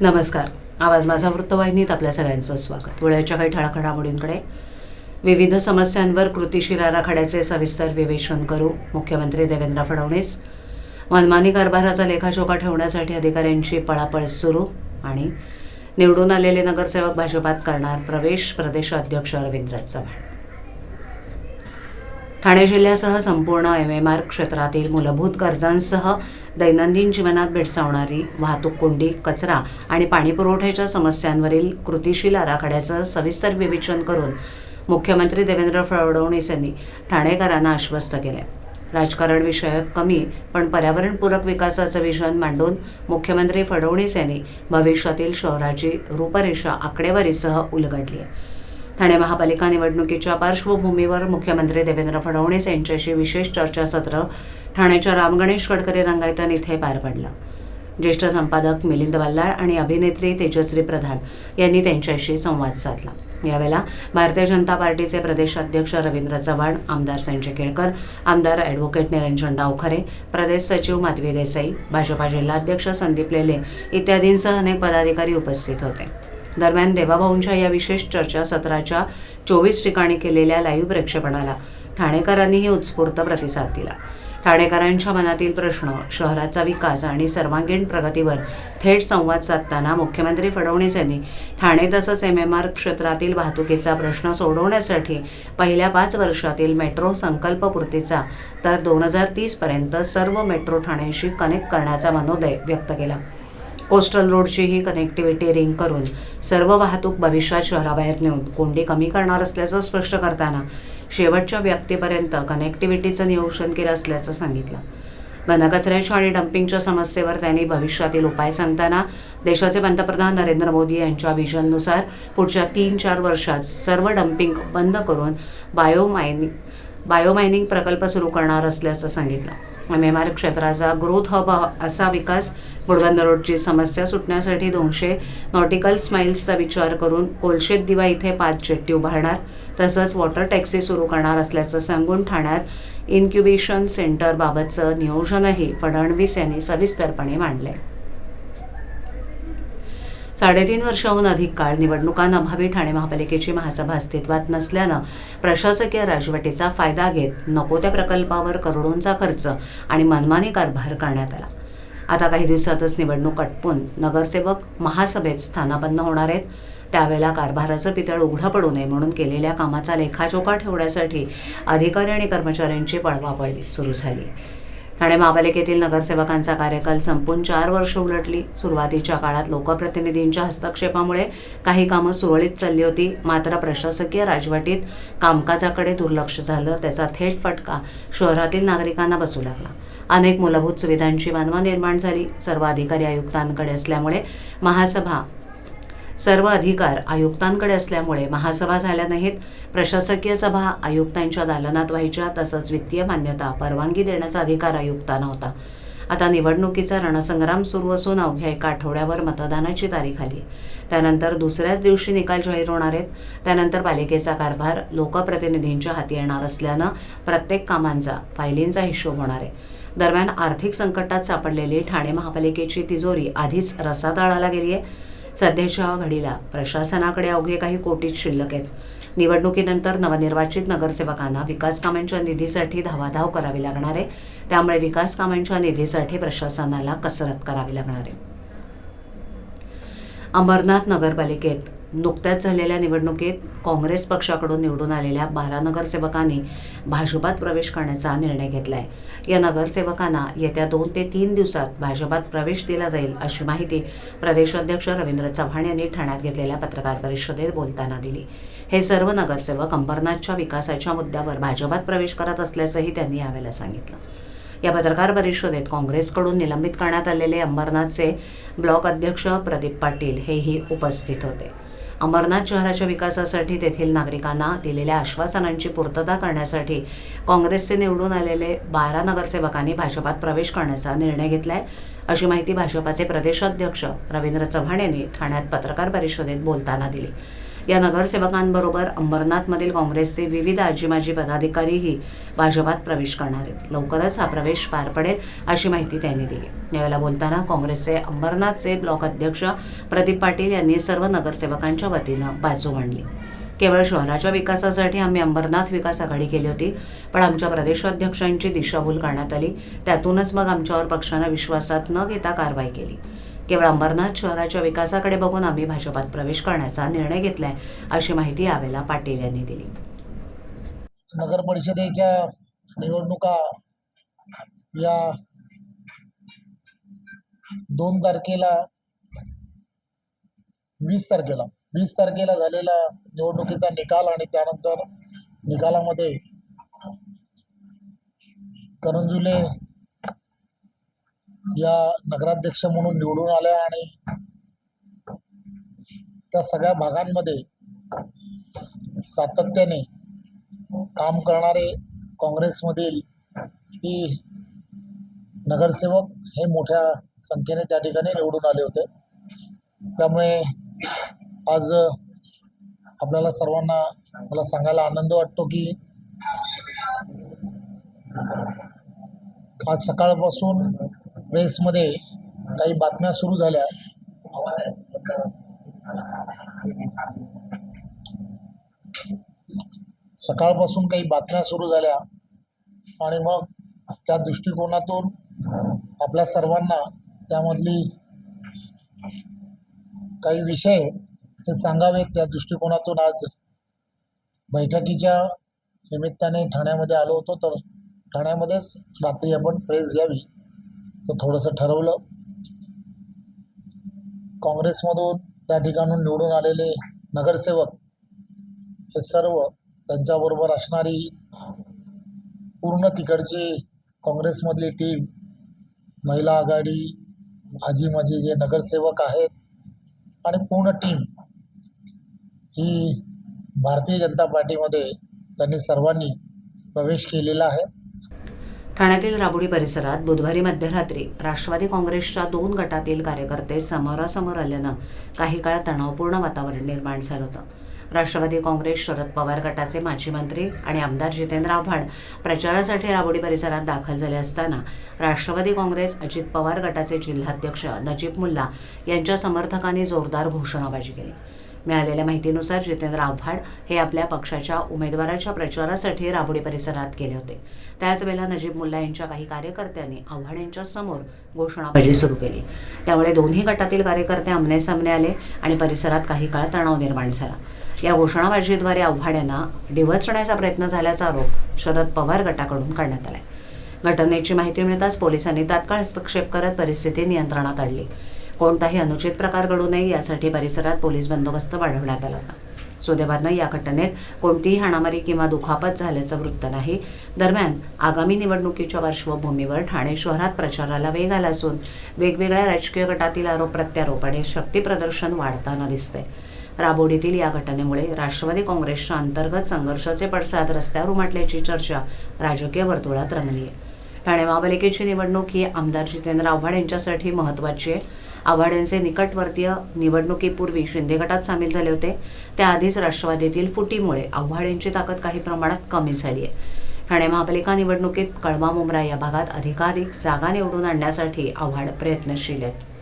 नमस्कार. आवाज माझा वृत्तवाहिनीत आपल्या सगळ्यांचं स्वागत. वेळेच्या काही ठळक घडामोडींकडे. विविध समस्यांवर कृतीशील आराखड्याचे सविस्तर विवेचन करू मुख्यमंत्री देवेंद्र फडणवीस. मनमानी कारभाराचा लेखाजोखा ठेवण्यासाठी अधिकाऱ्यांची पळापळ सुरू आणि निवडून आलेले नगरसेवक भाजपात करणार प्रवेश प्रदेशाध्यक्ष रवींद्र चव्हाण. ठाणे जिल्ह्यासह संपूर्ण एम एम आर क्षेत्रातील मूलभूत गरजांसह दैनंदिन जीवनात भेडसावणारी वाहतूक कोंडी कचरा आणि पाणीपुरवठ्याच्या समस्यांवरील कृतीशील आराखड्याचं सविस्तर विवेचन करून मुख्यमंत्री देवेंद्र फडणवीस यांनी ठाणेकरांना आश्वस्त केले. राजकारण विषयक कमी पण पर्यावरणपूरक विकासाचं विजन मांडून मुख्यमंत्री फडणवीस यांनी भविष्यातील शहराची रूपरेषा आकडेवारीसह उलगडली आहे. ठाणे महापालिका निवडणुकीच्या पार्श्वभूमीवर मुख्यमंत्री देवेंद्र फडणवीस यांच्याशी विशेष चर्चासत्र ठाण्याच्या रामगणेश गडकरी रंगायतन इथे पार पडलं. ज्येष्ठ संपादक मिलिंद वल्लाळ आणि अभिनेत्री तेजश्री प्रधान यांनी त्यांच्याशी संवाद साधला. यावेळेला भारतीय जनता पार्टीचे प्रदेशाध्यक्ष रवींद्र चव्हाण आमदार संजय केळकर आमदार ॲडव्होकेट निरंजन डावखरे प्रदेश सचिव माधवी देसाई भाजपा जिल्हाध्यक्ष संदीप लेले इत्यादींसह अनेक पदाधिकारी उपस्थित होते. दरम्यान देवाभाऊंच्या या विशेष चर्चा सत्राच्या चोवीस ठिकाणी केलेल्या लाईव्ह प्रक्षेपणाला ठाणेकरांनीही उत्स्फूर्त प्रतिसाद दिला. ठाणेकरांच्या मनातील प्रश्न शहराचा विकास आणि सर्वांगीण प्रगतीवर थेट संवाद साधताना मुख्यमंत्री फडणवीस यांनी ठाणे तसंच एम एम आर क्षेत्रातील वाहतुकीचा प्रश्न सोडवण्यासाठी पहिल्या पाच वर्षातील मेट्रो संकल्पपूर्तीचा तर दोन हजार तीसपर्यंत सर्व मेट्रो ठाण्याशी कनेक्ट करण्याचा मनोदय व्यक्त केला. कोस्टल रोडचीही कनेक्टिव्हिटी रिंग करून सर्व वाहतूक भविष्यात शहराबाहेर नेऊन कोंडी कमी करणार असल्याचं स्पष्ट करताना शेवटच्या व्यक्तीपर्यंत कनेक्टिव्हिटीचं नियोजन केलं असल्याचं सांगितलं. घनकचऱ्याच्या आणि डम्पिंगच्या समस्येवर त्यांनी भविष्यातील उपाय सांगताना देशाचे पंतप्रधान नरेंद्र मोदी यांच्या विजननुसार पुढच्या तीन चार वर्षात सर्व डम्पिंग बंद करून बायोमायनिंग बायोमायनिंग प्रकल्प सुरू करणार असल्याचं सांगितलं. एम एम आर क्षेत्राचा ग्रोथ हब असा विकास बुडबंद रोडची समस्या सुटण्यासाठी दोनशे नॉटिकल स्माईल्सचा विचार करून कोलशेत दिवा इथे पाच जेट्टी उभारणार. तसंच वॉटर टॅक्सी सुरू करणार असल्याचं सांगून ठाण्यात इन्क्युबेशन सेंटरबाबतचं नियोजनही फडणवीस यांनी सविस्तरपणे मांडले साडेतीन वर्षाहून अधिक काळ निवडणुकांअभावी ठाणे महापालिकेची महासभा अस्तित्वात नसल्यानं प्रशासकीय राजवटीचा फायदा घेत नको त्या प्रकल्पावर करोडोंचा खर्च आणि मनमानी कारभार करण्यात आला. आता काही दिवसातच निवडणूक अटपून नगरसेवक महासभेत स्थानापन्न होणार आहेत. त्यावेळेला कारभाराचं पितळ उघडं पडू नये म्हणून केलेल्या कामाचा लेखाजोखा ठेवण्यासाठी अधिकारी आणि कर्मचाऱ्यांची पळवापळी सुरू झाली. ठाणे महापालिकेतील नगरसेवकांचा कार्यकाल संपून चार वर्ष उलटली. सुरुवातीच्या काळात लोकप्रतिनिधींच्या हस्तक्षेपामुळे काही कामं सुरळीत चालली होती. मात्र प्रशासकीय राजवटीत कामकाजाकडे दुर्लक्ष झालं. त्याचा थेट फटका शहरातील नागरिकांना बसू लागला. अनेक मूलभूत सुविधांची मानवा निर्माण झाली. सर्व अधिकारी आयुक्तांकडे असल्यामुळे महासभा सर्व अधिकार आयुक्तांकडे असल्यामुळे महासभा झाल्या नाहीत. प्रशासकीय सभा आयुक्तांच्या दालनात व्हायच्या तसंच वित्तीय मान्यता परवानगी देण्याचा अधिकार आयुक्तांना होता. आता निवडणुकीचा रणसंग्राम सुरू असून अवघ्या एका आठवड्यावर मतदानाची तारीख आली. त्यानंतर दुसऱ्याच दिवशी निकाल जाहीर होणार आहेत. त्यानंतर पालिकेचा कारभार लोकप्रतिनिधींच्या हाती येणार असल्यानं प्रत्येक कामांचा फायलींचा हिशोब होणार आहे. दरम्यान आर्थिक संकटात सापडलेली ठाणे महापालिकेची तिजोरी आधीच रसातळाला गेली आहे सध्याच्या घडीला प्रशासनाकडे अवघे काही कोटीच शिल्लक आहेत. निवडणुकीनंतर नवनिर्वाचित नगरसेवकांना विकास कामांच्या निधीसाठी धावाधाव करावी लागणार आहे. त्यामुळे विकास कामांच्या निधीसाठी प्रशासनाला कसरत करावी लागणार आहे. अंबरनाथ नगरपालिकेत नुकत्याच झालेल्या निवडणुकीत काँग्रेस पक्षाकडून निवडून आलेल्या बारा नगरसेवकांनी भाजपात प्रवेश करण्याचा निर्णय घेतला आहे या नगरसेवकांना येत्या दोन ते तीन दिवसात भाजपात प्रवेश दिला जाईल अशी माहिती प्रदेशाध्यक्ष रवींद्र चव्हाण यांनी ठाण्यात घेतलेल्या पत्रकार परिषदेत बोलताना दिली. हे सर्व नगरसेवक अंबरनाथच्या विकासाच्या मुद्द्यावर भाजपात प्रवेश करत असल्याचंही त्यांनी यावेळेला सांगितलं. या पत्रकार परिषदेत काँग्रेसकडून निलंबित करण्यात आलेले अंबरनाथचे ब्लॉक अध्यक्ष प्रदीप पाटील हेही उपस्थित होते. अमरनाथ शहराच्या विकासासाठी तेथील नागरिकांना दिलेल्या आश्वासनांची पूर्तता करण्यासाठी काँग्रेसचे निवडून आलेले बारा नगरसेवकांनी भाजपात प्रवेश करण्याचा निर्णय घेतला आहे अशी माहिती भाजपाचे प्रदेशाध्यक्ष रवींद्र चव्हाण यांनी ठाण्यात पत्रकार परिषदेत बोलताना दिली. या नगरसेवकांबरोबर अंबरनाथमधील काँग्रेसचे विविध आजी माजी पदाधिकारीही भाजपात प्रवेश करणार आहेत. लवकरच हा प्रवेश पार पडेल अशी माहिती त्यांनी दिली. यावेळेला बोलताना काँग्रेसचे अंबरनाथचे ब्लॉक अध्यक्ष प्रदीप पाटील यांनी सर्व नगरसेवकांच्या वतीनं बाजू मांडली. केवळ शहराच्या विकासासाठी आम्ही अंबरनाथ विकास आघाडी केली होती पण आमच्या प्रदेशाध्यक्षांची दिशाभूल करण्यात आली. त्यातूनच मग आमच्यावर पक्षानं विश्वासात न घेता कारवाई केली. केवळ अंबरनाथ शहराच्या विकासाकडे बघून आम्ही भाजपात प्रवेश करण्याचा निर्णय घेतलाय अशी माहिती यावेळेला पाटील यांनी दिली. नगर परिषदेच्या निवडणुका या दोन तारखेला वीस तारखेला वीस तारखेला झालेला निवडणुकीचा निकाल आणि त्यानंतर निकालामध्ये करंजुले या नगराध्यक्ष म्हणून निवडून आल्या आणि त्या सगळ्या भागांमध्ये सातत्याने काम करणारे काँग्रेसमधील ही नगरसेवक हे मोठ्या संख्येने त्या ठिकाणी निवडून आले होते. त्यामुळे आज आपल्याला सर्वांना मला सांगायला आनंद वाटतो की आज सकाळपासून प्रेसमध्ये काही बातम्या सुरू झाल्या. सकाळपासून काही बातम्या सुरू झाल्या. आणि मग त्या दृष्टिकोनातून आपल्या सर्वांना त्यामधली काही विषय हे सांगावेत. त्या दृष्टिकोनातून आज बैठकीच्या निमित्ताने ठाण्यामध्ये आलो होतो. तर ठाण्यामध्येच रात्री आपण प्रेस घ्यावी. तर थोडंसं ठरवलं. काँग्रेसमधून त्या ठिकाणून निवडून आलेले नगरसेवक हे सर्व त्यांच्याबरोबर असणारी पूर्ण तिकडची काँग्रेसमधली टीम महिला आघाडी आजी माजी जे नगरसेवक आहेत आणि पूर्ण टीम ही भारतीय जनता पार्टीमध्ये त्यांनी सर्वांनी प्रवेश केलेला आहे. ठाण्यातील राबुडी परिसरात बुधवारी मध्यरात्री राष्ट्रवादी काँग्रेसच्या दोन गटातील कार्यकर्ते समोरासमोर आल्यानं काही काळ तणावपूर्ण वातावरण निर्माण झालं होतं. राष्ट्रवादी काँग्रेस शरद पवार गटाचे माजी मंत्री आणि आमदार जितेंद्र आव्हाड प्रचारासाठी राबोडी परिसरात दाखल झाले असताना राष्ट्रवादी काँग्रेस अजित पवार गटाचे जिल्हाध्यक्ष नजीब मुल्ला यांच्या समर्थकांनी जोरदार घोषणाबाजी केली. मिळालेल्या माहितीनुसार जितेंद्र आव्हाड हे आपल्या पक्षाच्या उमेदवाराच्या प्रचारासाठी राबोडी परिसरात गेले होते. त्याच वेळेला नजीब मुल्ला यांच्या काही कार्यकर्त्यांनी आव्हाड यांच्या समोर घोषणाबाजी सुरू केली. त्यामुळे दोन्ही गटातील कार्यकर्ते आमने सामने आले आणि परिसरात काही काळ तणाव निर्माण झाला. या घोषणाबाजीद्वारे आव्हाड यांना डिवचण्याचा प्रयत्न झाल्याचा आरोप शरद पवार गटाकडून करण्यात आलाय. घटनेची माहिती मिळताच पोलिसांनी तात्काळ हस्तक्षेप करत परिस्थिती नियंत्रणात आणली. कोणताही अनुचित प्रकार घडू नये यासाठी परिसरात पोलीस बंदोबस्त वाढवण्यात आला होता. सुदैवानं या घटनेत कोणतीही हाणामारी किंवा दुखापत झाल्याचं वृत्त नाही. दरम्यान आगामी निवडणुकीच्या पार्श्वभूमीवर ठाणे शहरात प्रचाराला वेग आला असून वेगवेगळ्या राजकीय गटातील आरोप प्रत्यारोप आणि शक्तीप्रदर्शन वाढताना दिसते राबोडीतील या घटनेमुळे राष्ट्रवादी काँग्रेसच्या अंतर्गत संघर्षाचे पडसाद रस्त्यावर उमटल्याची चर्चा राजकीय वर्तुळात रंगली आहे ठाणे महापालिकेची निवडणूक ही आमदार जितेंद्र आव्हाड यांच्यासाठी महत्त्वाची आहे. आव्हाड यांचे निकटवर्तीय निवडणुकीपूर्वी शिंदे गटात सामील झाले होते. त्याआधीच राष्ट्रवादीतील फुटीमुळे आव्हाड यांची ताकद काही प्रमाणात कमी झाली आहे. ठाणे महापालिका निवडणुकीत कळवा मुंब्रा या भागात अधिकाधिक जागा निवडून आणण्यासाठी आव्हाड प्रयत्नशील आहेत.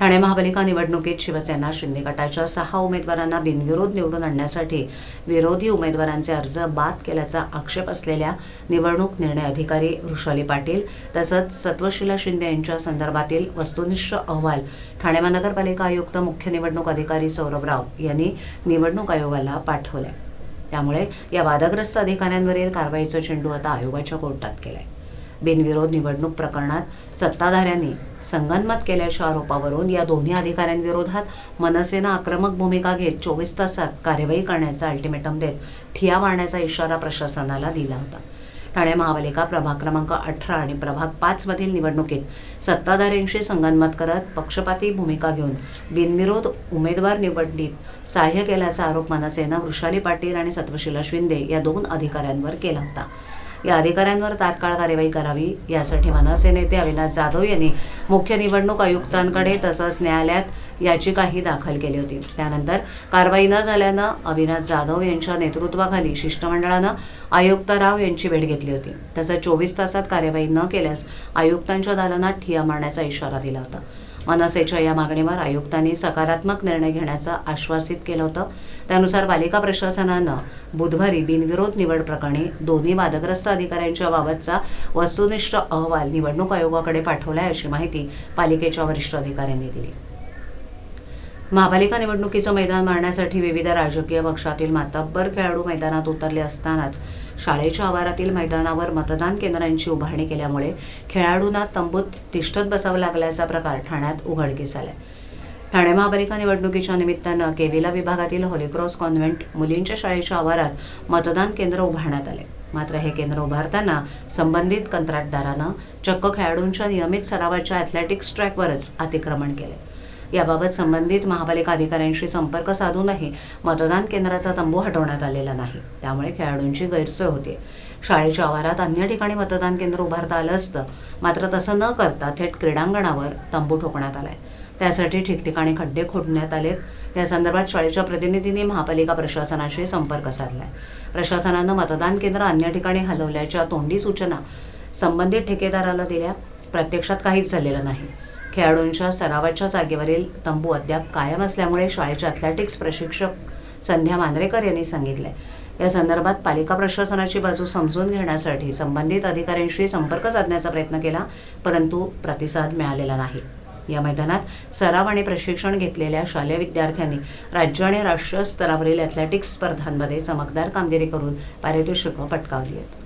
ठाणे महापालिका निवडणुकीत शिवसेना शिंदे गटाच्या सहा उमेदवारांना बिनविरोध निवडून आणण्यासाठी विरोधी उमेदवारांचे अर्ज बाद केल्याचा आक्षेप असलेल्या निवडणूक निर्णय अधिकारी वृषाली पाटील तसंच सत्वशिला शिंदे यांच्या संदर्भातील वस्तुनिष्ठ अहवाल ठाणे महानगरपालिका आयुक्त मुख्य निवडणूक अधिकारी सौरभ राव यांनी निवडणूक आयोगाला पाठवले त्यामुळे या वादग्रस्त अधिकाऱ्यांवरील कारवाईचा चेंडू आता आयोगाच्या कोर्टात केलाय. बिनविरोध निवडणूक प्रकरणात सत्ताधाऱ्यांनी संगनमत केल्याच्या आरोपावरून या दोन्ही अधिकाऱ्यांविरोधात मनसेनं आक्रमक भूमिका घेत चोवीस तासात कार्यवाही करण्याचा अल्टिमेटम देत ठिया मारण्याचा इशारा प्रशासनाला दिला होता. ठाणे महापालिका प्रभाग क्रमांक अठरा आणि प्रभाग पाच मधील निवडणुकीत सत्ताधाऱ्यांशी संगनमत करत पक्षपाती भूमिका घेऊन बिनविरोध उमेदवार निवडणीत सहाय्य केल्याचा आरोप मनसेनं वृषाली पाटील आणि सत्वशिला शिंदे या दोन अधिकाऱ्यांवर केला होता. या अधिकाऱ्यांवर तात्काळ कार्यवाही करावी यासाठी मनसे नेते अविनाश जाधव यांनी मुख्य निवडणूक आयुक्तांकडे तसंच न्यायालयात याचिकाही दाखल केली होती. त्यानंतर कारवाई न झाल्यानं अविनाश जाधव यांच्या नेतृत्वाखाली शिष्टमंडळानं आयुक्त राव यांची भेट घेतली होती. तसंच चोवीस तासात कार्यवाही न केल्यास आयुक्तांच्या दालनात ठिया मारण्याचा इशारा दिला होता. मनसेच्या या मागणीवर आयुक्तांनी सकारात्मक निर्णय घेण्याचं आश्वासित केलं होतं. त्यानुसार पालिका प्रशासनानं बुधवारी बिनविरोध निवड प्रकरणी दोन्ही वादग्रस्त अधिकाऱ्यांच्या बाबतचा वस्तुनिष्ठ अहवाल निवडणूक आयोगाकडे पाठवलाय अशी माहिती पालिकेच्या वरिष्ठ अधिकाऱ्यांनी दिली. महापालिका निवडणुकीचं मैदान मारण्यासाठी विविध राजकीय पक्षातील मातब्बर खेळाडू मैदानात उतरले असतानाच शाळेच्या आवारातील मैदानावर मतदान केंद्रांची उभारणी केल्यामुळे खेळाडूंना तंबूत तिष्ठत बसावं लागल्याचा प्रकार ठाण्यात उघडकीस आलाय. ठाणे महापालिका निवडणुकीच्या निमित्तानं केविला विभागातील होलीक्रॉस कॉन्व्हेंट मुलींच्या शाळेच्या आवारात मतदान केंद्र उभारण्यात आले. मात्र हे केंद्र उभारताना संबंधित कंत्राटदारानं चक्क खेळाडूंच्या नियमित सरावाच्या ॲथलेटिक्स ट्रॅकवरच अतिक्रमण केले. याबाबत संबंधित महापालिका अधिकाऱ्यांशी संपर्क साधूनही मतदान केंद्राचा तंबू हटवण्यात आलेला नाही. त्यामुळे खेळाडूंची गैरसोय होते. शाळेच्या आवारात अन्य ठिकाणी मतदान केंद्र उभारता आलं असतं मात्र तसं न करता थेट क्रीडांगणावर तंबू ठोकण्यात आलाय. त्यासाठी ठिकठिकाणी खड्डे खोदण्यात आलेत. या संदर्भात शाळेच्या प्रतिनिधींनी महापालिका प्रशासनाशी संपर्क साधलाय. प्रशासनानं मतदान केंद्र अन्य ठिकाणी हलवल्याच्या तोंडी सूचना संबंधित ठेकेदाराला दिल्या. प्रत्यक्षात काहीच झालेलं नाही. खेळाडूंच्या सरावाच्या जागेवरील तंबू अद्याप कायम असल्यामुळे शाळेच्या अथलेटिक्स प्रशिक्षक संध्या मांद्रेकर यांनी सांगितले या संदर्भात पालिका प्रशासनाची बाजू समजून घेण्यासाठी संबंधित अधिकाऱ्यांशी संपर्क साधण्याचा प्रयत्न केला परंतु प्रतिसाद मिळालेला नाही. या मैदानात सराव आणि प्रशिक्षण घेतलेल्या शालेय विद्यार्थ्यांनी राज्य आणि राष्ट्रीय स्तरावरील अथलेटिक्स स्पर्धांमध्ये चमकदार कामगिरी करून पारितोषिकं पटकावली आहेत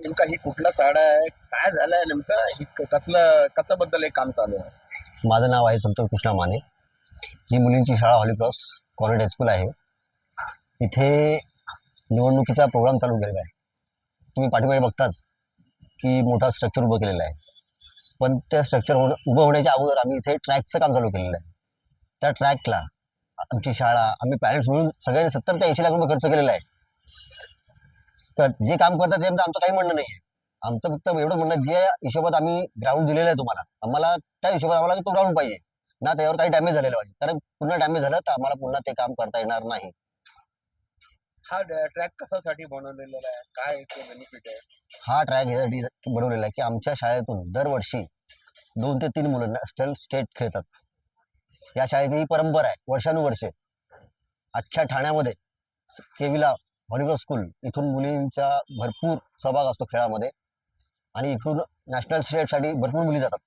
नेमका ही कुठला साडा आहे? काय झालंय नेमकं? ही कसलं कसं बद्दल हे काम चालू आहे? माझं नाव आहे संतोष कृष्णा माने. ही मुलींची शाळा हॉलीक्रॉस कॉन्व्हेंट हायस्कूल आहे. इथे निवडणुकीचा प्रोग्राम चालू केलेला आहे. तुम्ही पाठीमागे बघताच की मोठा स्ट्रक्चर उभं केलेलं आहे. पण त्या स्ट्रक्चर होणं उभं होण्याच्या अगोदर आम्ही इथे ट्रॅकचं काम चालू केलेलं आहे. त्या ट्रॅकला आमची शाळा आम्ही पॅरेंट्स मिळून सगळ्यांनी सत्तर ते ऐंशी लाख रुपये खर्च केलेला आहे. तर जे काम करतात ते आमचं काही म्हणणं नाही आहे आमचं फक्त एवढं म्हणणं जे हिशोबात आम्ही ग्राउंड दिलेलं आहे तुम्हाला आम्हाला त्या हिशोबात आम्हाला तो ग्राउंड पाहिजे. ना त्यावर काही डॅमेज झालेलं पाहिजे. कारण पुन्हा डॅमेज झालं तर आम्हाला पुन्हा ते काम करता येणार नाही. हा ट्रॅक कशासाठी बनवलेला आहे? काय बेनिफिट आहे? हा ट्रॅक यासाठी बनवलेला आहे की आमच्या शाळेतून दरवर्षी दोन ते तीन मुलं नॅशनल स्टेट खेळतात. या शाळेची ही परंपरा आहे वर्षानुवर्षे. अख्ख्या ठाण्यामध्ये केविला व्हॉलीबॉल स्कूल इथून मुलींचा भरपूर सहभाग असतो खेळामध्ये. आणि इकडून नॅशनल स्टेटसाठी भरपूर मुली जातात.